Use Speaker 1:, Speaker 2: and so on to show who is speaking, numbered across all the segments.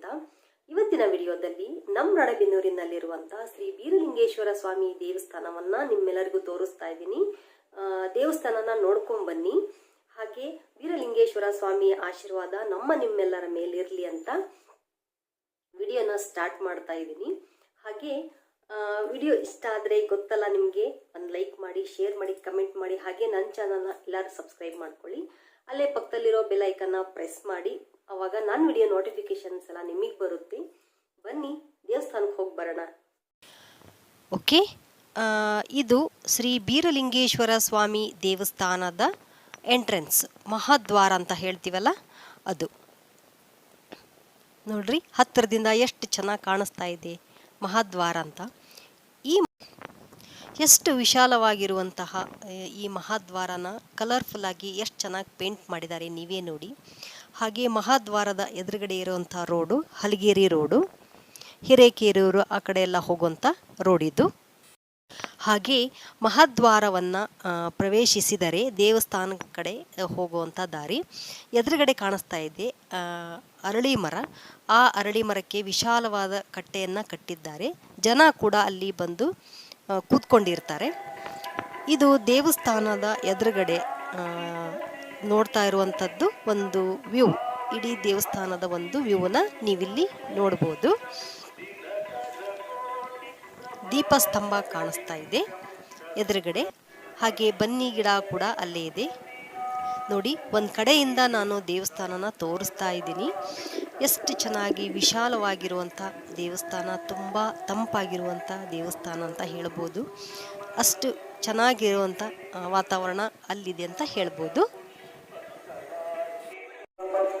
Speaker 1: ಅಂತ. ಇವತ್ತಿನ ವಿಡಿಯೋದಲ್ಲಿ ನಮ್ಮ ನಡಬಿನ್ನೂರಿನಲ್ಲಿರುವಂತಹ ಶ್ರೀ ಬೀರಲಿಂಗೇಶ್ವರ ಸ್ವಾಮಿ ದೇವಸ್ಥಾನವನ್ನ ನಿಮ್ಮೆಲ್ಲರಿಗೂ ತೋರಿಸ್ತಾ ಇದ್ದೀನಿ. ದೇವಸ್ಥಾನನ ನೋಡ್ಕೊಂಡ್ ಬನ್ನಿ. ಹಾಗೆ ವೀರಲಿಂಗೇಶ್ವರ ಸ್ವಾಮಿಯ ಆಶೀರ್ವಾದ ನಮ್ಮ ನಿಮ್ಮೆಲ್ಲರ ಮೇಲಿರ್ಲಿ ಅಂತ ವಿಡಿಯೋನ ಸ್ಟಾರ್ಟ್ ಮಾಡ್ತಾ ಇದ್ದೀನಿ. ಹಾಗೆ ವಿಡಿಯೋ ಇಷ್ಟ ಆದರೆ ಗೊತ್ತಲ್ಲ ನಿಮಗೆ, ಒಂದು ಲೈಕ್ ಮಾಡಿ, ಶೇರ್ ಮಾಡಿ, ಕಮೆಂಟ್ ಮಾಡಿ. ಹಾಗೆ ನನ್ನ ಚಾನಲ್ನ ಎಲ್ಲರೂ ಸಬ್ಸ್ಕ್ರೈಬ್ ಮಾಡ್ಕೊಳ್ಳಿ. ಅಲ್ಲೇ ಪಕ್ಕದಲ್ಲಿರೋ ಬೆಲ್ ಐಕನ್ನ ಪ್ರೆಸ್ ಮಾಡಿ. ಅವಾಗ ನಾನು ವಿಡಿಯೋ ನೋಟಿಫಿಕೇಶನ್ಸ್ ಎಲ್ಲ ನಿಮಗೆ ಬರುತ್ತೆ. ಬನ್ನಿ ದೇವಸ್ಥಾನಕ್ಕೆ ಹೋಗಿ ಬರೋಣ.
Speaker 2: ಓಕೆ. ಇದು ಶ್ರೀ ಬೀರಲಿಂಗೇಶ್ವರ ಸ್ವಾಮಿ ದೇವಸ್ಥಾನದ ಎಂಟ್ರೆನ್ಸ್ ಮಹಾದ್ವಾರ ಅಂತ ಹೇಳ್ತೀವಲ್ಲ ಅದು. ನೋಡ್ರಿ, ಹತ್ತಿರದಿಂದ ಎಷ್ಟು ಚೆನ್ನಾಗಿ ಕಾಣಿಸ್ತಾ ಇದೆ ಮಹಾದ್ವಾರ ಅಂತ. ಈ ಎಷ್ಟು ವಿಶಾಲವಾಗಿರುವಂತಹ, ಈ ಮಹಾದ್ವಾರನ ಕಲರ್ಫುಲ್ಲಾಗಿ ಎಷ್ಟು ಚೆನ್ನಾಗಿ ಪೇಂಟ್ ಮಾಡಿದ್ದಾರೆ ನೀವೇ ನೋಡಿ. ಹಾಗೆ ಮಹಾದ್ವಾರದ ಎದುರುಗಡೆ ಇರುವಂಥ ರೋಡು, ಹಲಗೇರಿ ರೋಡು, ಹಿರೇಕೇರೂರು ಆ ಕಡೆ ಎಲ್ಲ ಹೋಗುವಂಥ ರೋಡ್ ಇದು. ಹಾಗೆ ಮಹಾದ್ವಾರವನ್ನು ಪ್ರವೇಶಿಸಿದರೆ ದೇವಸ್ಥಾನ ಕಡೆ ಹೋಗುವಂಥ ದಾರಿ ಎದುರುಗಡೆ ಕಾಣಿಸ್ತಾ ಇದೆ. ಅರಳಿ ಮರ. ಆ ಅರಳಿ ಮರಕ್ಕೆ ವಿಶಾಲವಾದ ಕಟ್ಟೆಯನ್ನು ಕಟ್ಟಿದ್ದಾರೆ. ಜನ ಕೂಡ ಅಲ್ಲಿ ಬಂದು ಕೂತ್ಕೊಂಡಿರ್ತಾರೆ. ಇದು ದೇವಸ್ಥಾನದ ಎದುರುಗಡೆ ನೋಡ್ತಾ ಇರುವಂಥದ್ದು ಒಂದು ವ್ಯೂ. ಇಡೀ ದೇವಸ್ಥಾನದ ಒಂದು ವ್ಯೂನ ನೀವಿಲ್ಲಿ ನೋಡ್ಬೋದು. ದೀಪಸ್ತಂಭ ಕಾಣಿಸ್ತಾ ಇದೆ. ಎದುರುಗಡೆ ಹಾಗೆ ಬನ್ನಿ ಗಿಡ ಕೂಡ ಅಲ್ಲೇ ಇದೆ. ನೋಡಿ, ಒಂದು ಕಡೆಯಿಂದ ನಾನು ದೇವಸ್ಥಾನನ ತೋರಿಸ್ತಾ ಇದ್ದೀನಿ. ಎಷ್ಟು ಚೆನ್ನಾಗಿ ವಿಶಾಲವಾಗಿರುವಂಥ ದೇವಸ್ಥಾನ, ತುಂಬ ತಂಪಾಗಿರುವಂಥ ದೇವಸ್ಥಾನ ಅಂತ ಹೇಳ್ಬೋದು. ಅಷ್ಟು ಚೆನ್ನಾಗಿರುವಂಥ ವಾತಾವರಣ ಅಲ್ಲಿದೆ ಅಂತ ಹೇಳ್ಬೋದು.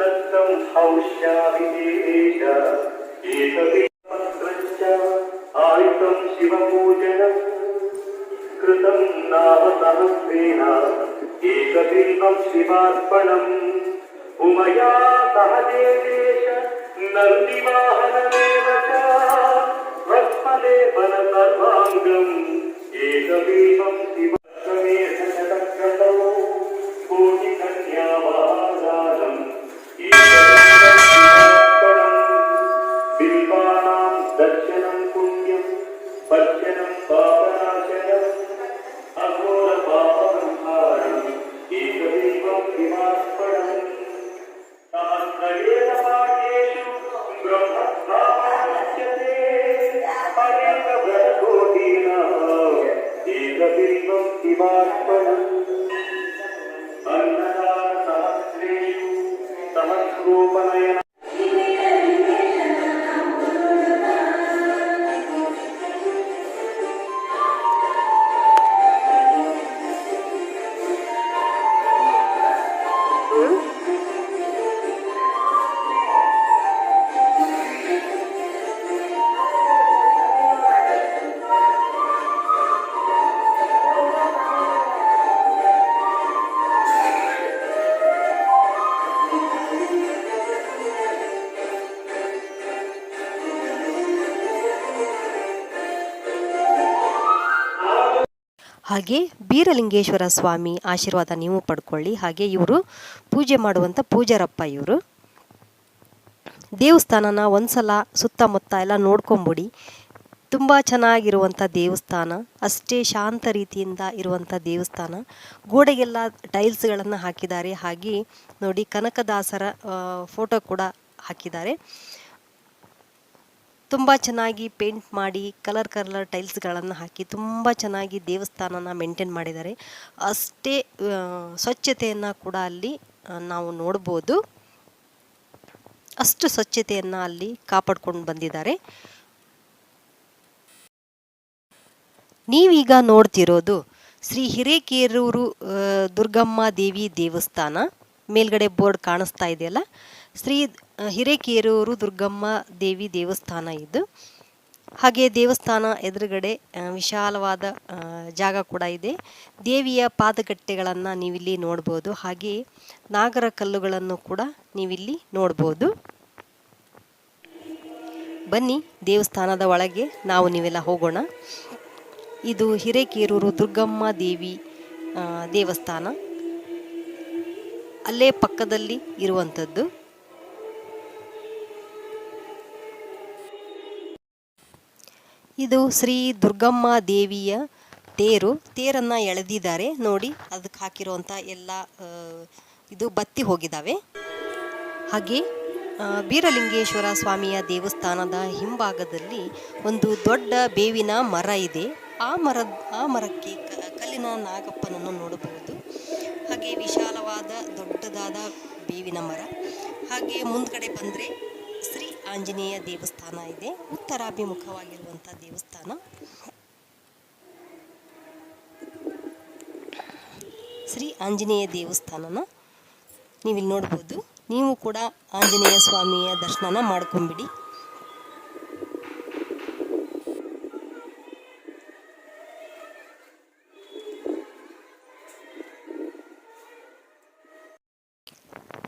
Speaker 3: नक्तं हौष्यामि देश एकविपत्रश्च आयुतं शिवपूजनम् कृतं नाम सहस्रेण एकबिल्बं शिवार्पणम् उमया सह देवेश नन्दिवाहनमेव च भस्मलेपन सर्वाङ्गम् एकबिल्बं शिवमेष പറ്റനും പാപ
Speaker 2: ಹಾಗೆ ಬೀರಲಿಂಗೇಶ್ವರ ಸ್ವಾಮಿ ಆಶೀರ್ವಾದ ನೀವು ಪಡ್ಕೊಳ್ಳಿ. ಹಾಗೆ ಇವರು ಪೂಜೆ ಮಾಡುವಂಥ ಪೂಜಾರಪ್ಪ ಇವರು. ದೇವಸ್ಥಾನನ ಒಂದ್ಸಲ ಸುತ್ತಮುತ್ತ ಎಲ್ಲ ನೋಡ್ಕೊಂಬಿಡಿ. ತುಂಬ ಚೆನ್ನಾಗಿರುವಂಥ ದೇವಸ್ಥಾನ, ಅಷ್ಟೇ ಶಾಂತ ರೀತಿಯಿಂದ ಇರುವಂಥ ದೇವಸ್ಥಾನ. ಗೋಡೆಗೆಲ್ಲ ಟೈಲ್ಸ್ಗಳನ್ನು ಹಾಕಿದ್ದಾರೆ. ಹಾಗೆ ನೋಡಿ ಕನಕದಾಸರ ಫೋಟೋ ಕೂಡ ಹಾಕಿದ್ದಾರೆ. ತುಂಬ ಚೆನ್ನಾಗಿ ಪೇಂಟ್ ಮಾಡಿ ಕಲರ್ ಕಲರ್ ಟೈಲ್ಸ್ಗಳನ್ನು ಹಾಕಿ ತುಂಬ ಚೆನ್ನಾಗಿ ದೇವಸ್ಥಾನನ ಮೇಂಟೈನ್ ಮಾಡಿದ್ದಾರೆ. ಅಷ್ಟೇ ಸ್ವಚ್ಛತೆಯನ್ನು ಕೂಡ ಅಲ್ಲಿ ನಾವು ನೋಡ್ಬೋದು. ಅಷ್ಟು ಸ್ವಚ್ಛತೆಯನ್ನು ಅಲ್ಲಿ ಕಾಪಾಡ್ಕೊಂಡು ಬಂದಿದ್ದಾರೆ. ನೀವೀಗ ನೋಡ್ತಿರೋದು ಶ್ರೀ ಹಿರೇಕೇರೂರು ದುರ್ಗಮ್ಮ ದೇವಿ ದೇವಸ್ಥಾನ. ಮೇಲ್ಗಡೆ ಬೋರ್ಡ್ ಕಾಣಿಸ್ತಾ ಇದೆಯಲ್ಲ? ಶ್ರೀ ಹಿರೇಕೇರೂರು ದುರ್ಗಮ್ಮ ದೇವಿ ದೇವಸ್ಥಾನ ಇದು. ಹಾಗೆ ದೇವಸ್ಥಾನ ಎದುರುಗಡೆ ವಿಶಾಲವಾದ ಜಾಗ ಕೂಡ ಇದೆ. ದೇವಿಯ ಪಾದಗಟ್ಟೆಗಳನ್ನು ನೀವಿಲ್ಲಿ ನೋಡ್ಬೋದು. ಹಾಗೆ ನಾಗರ ಕಲ್ಲುಗಳನ್ನು ಕೂಡ ನೀವಿಲ್ಲಿ ನೋಡ್ಬೋದು. ಬನ್ನಿ ದೇವಸ್ಥಾನದ ಒಳಗೆ ನಾವು ನೀವೆಲ್ಲ ಹೋಗೋಣ. ಇದು ಹಿರೇಕೇರೂರು ದುರ್ಗಮ್ಮ ದೇವಿ ದೇವಸ್ಥಾನ. ಅಲ್ಲೇ ಪಕ್ಕದಲ್ಲಿ ಇರುವಂಥದ್ದು. ಇದು ಶ್ರೀ ದುರ್ಗಮ್ಮ ದೇವಿಯ ತೇರು. ತೇರನ್ನ ಎಳೆದಿದ್ದಾರೆ. ನೋಡಿ, ಅದಕ್ಕೆ ಹಾಕಿರುವಂಥ ಎಲ್ಲ ಇದು ಬತ್ತಿ ಹೋಗಿದ್ದಾವೆ. ಹಾಗೆ ಬೀರಲಿಂಗೇಶ್ವರ ಸ್ವಾಮಿಯ ದೇವಸ್ಥಾನದ ಹಿಂಭಾಗದಲ್ಲಿ ಒಂದು ದೊಡ್ಡ ಬೇವಿನ ಮರ ಇದೆ. ಆ ಮರ, ಆ ಮರಕ್ಕೆ ಕಲ್ಲಿನ ನಾಗಪ್ಪನನ್ನು ನೋಡಬಹುದು. ಹಾಗೆ ವಿಶಾಲವಾದ ದೊಡ್ಡದಾದ ಬೇವಿನ ಮರ. ಹಾಗೆ ಮುಂದ್ಗಡೆ ಬಂದರೆ ಆಂಜನೇಯ ದೇವಸ್ಥಾನ ಇದೆ. ಉತ್ತರಾಭಿಮುಖವಾಗಿರುವಂಥ ದೇವಸ್ಥಾನ. ಶ್ರೀ ಆಂಜನೇಯ ದೇವಸ್ಥಾನನ ನೀವಿಲ್ಲಿ ನೋಡ್ಬೋದು. ನೀವು ಕೂಡ ಆಂಜನೇಯ ಸ್ವಾಮಿಯ ದರ್ಶನ ಮಾಡ್ಕೊಂಬಿಡಿ.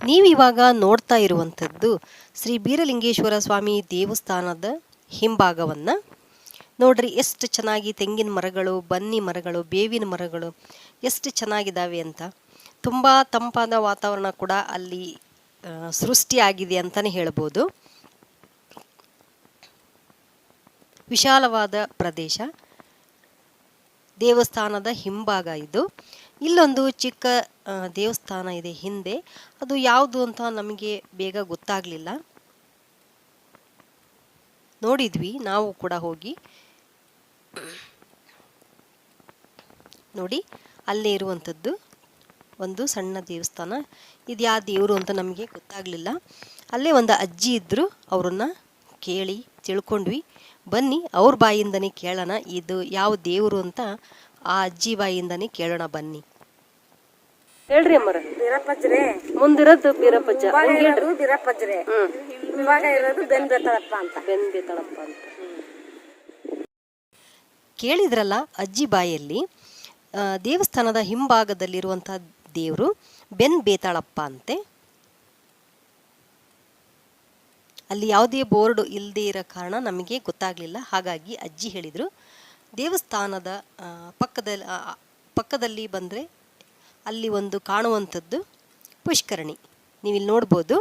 Speaker 2: ನೀವಿವಾಗ ನೋಡ್ತಾ ಇರುವಂಥದ್ದು ಶ್ರೀ ಬೀರಲಿಂಗೇಶ್ವರ ಸ್ವಾಮಿ ದೇವಸ್ಥಾನದ ಹಿಂಭಾಗವನ್ನು. ನೋಡ್ರಿ, ಎಷ್ಟು ಚೆನ್ನಾಗಿ ತೆಂಗಿನ ಮರಗಳು, ಬನ್ನಿ ಮರಗಳು, ಬೇವಿನ ಮರಗಳು ಎಷ್ಟು ಚೆನ್ನಾಗಿದ್ದಾವೆ ಅಂತ. ತುಂಬ ತಂಪಾದ ವಾತಾವರಣ ಕೂಡ ಅಲ್ಲಿ ಸೃಷ್ಟಿಯಾಗಿದೆ ಅಂತಲೇ ಹೇಳ್ಬೋದು. ವಿಶಾಲವಾದ ಪ್ರದೇಶ. ದೇವಸ್ಥಾನದ ಹಿಂಭಾಗ ಇದು. ಇಲ್ಲೊಂದು ಚಿಕ್ಕ ದೇವಸ್ಥಾನ ಇದೆ ಹಿಂದೆ. ಅದು ಯಾವುದು ಅಂತ ನಮಗೆ ಬೇಗ ಗೊತ್ತಾಗಲಿಲ್ಲ. ನೋಡಿದ್ವಿ, ನಾವು ಕೂಡ ಹೋಗಿ. ನೋಡಿ, ಅಲ್ಲೇ ಇರುವಂಥದ್ದು ಒಂದು ಸಣ್ಣ ದೇವಸ್ಥಾನ. ಇದು ಯಾವ ದೇವರು ಅಂತ ನಮಗೆ ಗೊತ್ತಾಗಲಿಲ್ಲ. ಅಲ್ಲೇ ಒಂದು ಅಜ್ಜಿ ಇದ್ದರು ಅವ್ರನ್ನ ಕೇಳಿ ತಿಳ್ಕೊಂಡ್ವಿ. ಬನ್ನಿ, ಅವ್ರ ಬಾಯಿಂದನೇ ಕೇಳೋಣ, ಇದು ಯಾವ ದೇವರು ಅಂತ ಆ ಅಜ್ಜಿ ಬಾಯಿಂದನೇ ಕೇಳೋಣ ಬನ್ನಿ.
Speaker 1: ಹೇಳ್ರಿ ಅಮ್ಮರ.
Speaker 4: ಬೀರಪ್ಪಜ್ರೆ
Speaker 1: ಮುಂದಿರೋದು ಬೀರಪ್ಪಜ್ಜ.
Speaker 4: ಇವಾಗ ಇರೋದು ಬೀರಪ್ಪಜ್ರೆ
Speaker 1: ಹ್ಮ್.
Speaker 4: ಇವಾಗ ಇರೋದು ಬೆನ್ ಬೆತ್ತಳಪ್ಪ ಅಂತ.
Speaker 1: ಬೆನ್ ಬೇತಾಳಪ್ಪ ಅಂತ.
Speaker 2: ಕೇಳಿದ್ರಲ್ಲ ಅಜ್ಜಿ ಬಾಯಲ್ಲಿ ಆ, ದೇವಸ್ಥಾನದ ಹಿಂಭಾಗದಲ್ಲಿರುವಂತಹ ದೇವರು ಬೆನ್ ಬೇತಾಳಪ್ಪ ಅಂತೆ. ಅಲ್ಲಿ ಯಾವುದೇ ಬೋರ್ಡ್ ಇಲ್ಲದೆ ಇರೋ ಕಾರಣ ನಮಗೆ ಗೊತ್ತಾಗ್ಲಿಲ್ಲ. ಹಾಗಾಗಿ ಅಜ್ಜಿ ಹೇಳಿದರು ದೇವಸ್ಥಾನದ ಪಕ್ಕದಲ್ಲಿ ಪಕ್ಕದಲ್ಲಿ ಬಂದರೆ ಅಲ್ಲಿ ಒಂದು ಕಾಣುವಂಥದ್ದು ಪುಷ್ಕರಣಿ. ನೀವಿಲ್ಲಿ ನೋಡ್ಬೋದು.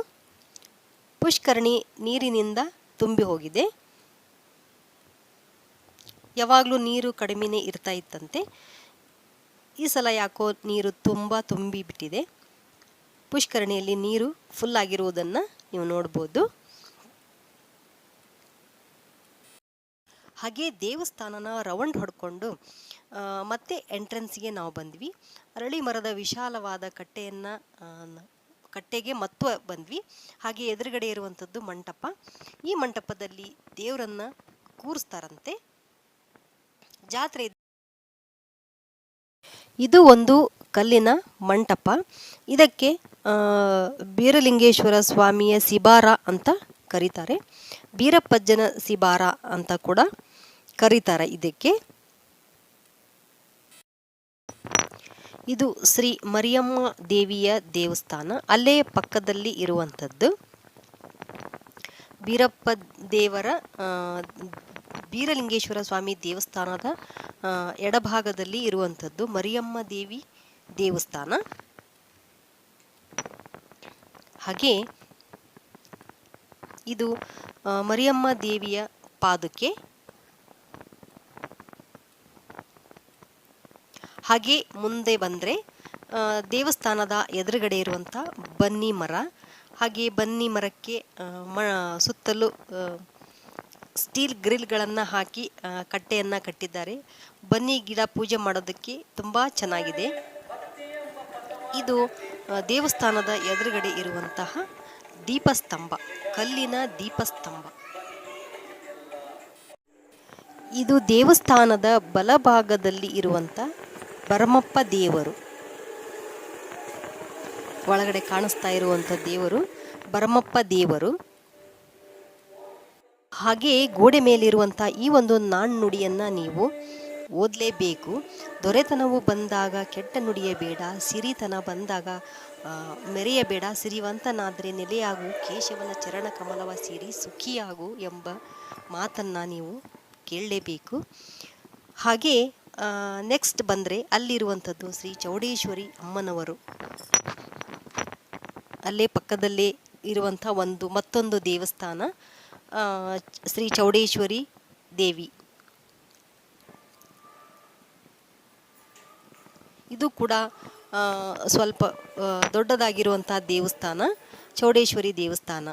Speaker 2: ಪುಷ್ಕರಣಿ ನೀರಿನಿಂದ ತುಂಬಿ ಹೋಗಿದೆ. ಯಾವಾಗಲೂ ನೀರು ಕಡಿಮೆನೇ ಇರ್ತಾ ಇತ್ತಂತೆ. ಈ ಸಲ ಯಾಕೋ ನೀರು ತುಂಬ ತುಂಬಿ ಬಿಟ್ಟಿದೆ. ಪುಷ್ಕರಣಿಯಲ್ಲಿ ನೀರು ಫುಲ್ ಆಗಿರುವುದನ್ನು ನೀವು ನೋಡ್ಬೋದು. ಹಾಗೆ ದೇವಸ್ಥಾನನ ರೌಂಡ್ ಹೊಡ್ಕೊಂಡು ಮತ್ತೆ ಎಂಟ್ರೆನ್ಸ್ಗೆ ನಾವು ಬಂದ್ವಿ. ಅರಳಿ ಮರದ ವಿಶಾಲವಾದ ಕಟ್ಟೆಯನ್ನು ಕಟ್ಟೆಗೆ ಮತ್ತು ಬಂದ್ವಿ. ಹಾಗೆ ಎದುರುಗಡೆ ಇರುವಂಥದ್ದು ಮಂಟಪ. ಈ ಮಂಟಪದಲ್ಲಿ ದೇವರನ್ನ ಕೂರಿಸ್ತಾರಂತೆ. ಜಾತ್ರೆ ಇದು ಒಂದು ಕಲ್ಲಿನ ಮಂಟಪ. ಇದಕ್ಕೆ ಬೀರಲಿಂಗೇಶ್ವರ ಸ್ವಾಮಿಯ ಸಿಬಾರ ಅಂತ ಕರೀತಾರೆ. ಬೀರಪ್ಪಜ್ಜನ ಸಿಬಾರ ಅಂತ ಕೂಡ ಕರೀತಾರೆ ಇದಕ್ಕೆ. ಇದು ಶ್ರೀ ಮರಿಯಮ್ಮ ದೇವಿಯ ದೇವಸ್ಥಾನ. ಅಲ್ಲೇ ಪಕ್ಕದಲ್ಲಿ ಇರುವಂಥದ್ದು. ಬೀರಪ್ಪ ದೇವರ ಬೀರಲಿಂಗೇಶ್ವರ ಸ್ವಾಮಿ ದೇವಸ್ಥಾನದ ಎಡಭಾಗದಲ್ಲಿ ಇರುವಂಥದ್ದು ಮರಿಯಮ್ಮ ದೇವಿ ದೇವಸ್ಥಾನ. ಹಾಗೆ ಇದು ಮರಿಯಮ್ಮ ದೇವಿಯ ಪಾದುಕೆ ಹಾಗೆ ಮುಂದೆ ಬಂದರೆ ದೇವಸ್ಥಾನದ ಎದುರುಗಡೆ ಇರುವಂಥ ಬನ್ನಿ ಮರ. ಹಾಗೆ ಬನ್ನಿ ಮರಕ್ಕೆ ಮ, ಸುತ್ತಲೂ ಸ್ಟೀಲ್ ಗ್ರಿಲ್ಗಳನ್ನು ಹಾಕಿ ಕಟ್ಟೆಯನ್ನು ಕಟ್ಟಿದ್ದಾರೆ. ಬನ್ನಿ ಗಿಡ ಪೂಜೆ ಮಾಡೋದಕ್ಕೆ ತುಂಬ ಚೆನ್ನಾಗಿದೆ. ಇದು ದೇವಸ್ಥಾನದ ಎದುರುಗಡೆ ಇರುವಂತಹ ದೀಪಸ್ತಂಭ, ಕಲ್ಲಿನ ದೀಪಸ್ತಂಭ. ಇದು ದೇವಸ್ಥಾನದ ಬಲಭಾಗದಲ್ಲಿ ಇರುವಂಥ ಭರಮಪ್ಪ ದೇವರು. ಒಳಗಡೆ ಕಾಣಿಸ್ತಾ ಇರುವಂಥ ದೇವರು ಭರಮಪ್ಪ ದೇವರು. ಹಾಗೆ ಗೋಡೆ ಮೇಲಿರುವಂಥ ಈ ಒಂದು ನಾಣ್ಣುಡಿಯನ್ನು ನೀವು ಓದಲೇಬೇಕು. ದೊರೆತನವು ಬಂದಾಗ ಕೆಟ್ಟ ನುಡಿಯಬೇಡ ಸಿರಿತನ ಬಂದಾಗ ಮೆರೆಯಬೇಡ, ಸಿರಿವಂತನಾದರೆ ನೆಲೆಯಾಗು, ಕೇಶವನ ಚರಣ ಕಮಲವ ಸೇರಿ ಸುಖಿಯಾಗು ಎಂಬ ಮಾತನ್ನು ನೀವು ಕೇಳಲೇಬೇಕು. ಹಾಗೆ ನೆಕ್ಸ್ಟ್ ಬಂದರೆ ಅಲ್ಲಿರುವಂಥದ್ದು ಶ್ರೀ ಚೌಡೇಶ್ವರಿ ಅಮ್ಮನವರು. ಅಲ್ಲೇ ಪಕ್ಕದಲ್ಲೇ ಇರುವಂಥ ಒಂದು ಮತ್ತೊಂದು ದೇವಸ್ಥಾನ ಶ್ರೀ ಚೌಡೇಶ್ವರಿ ದೇವಿ. ಇದು ಕೂಡ ಸ್ವಲ್ಪ ದೊಡ್ಡದಾಗಿರುವಂಥ ದೇವಸ್ಥಾನ, ಚೌಡೇಶ್ವರಿ ದೇವಸ್ಥಾನ.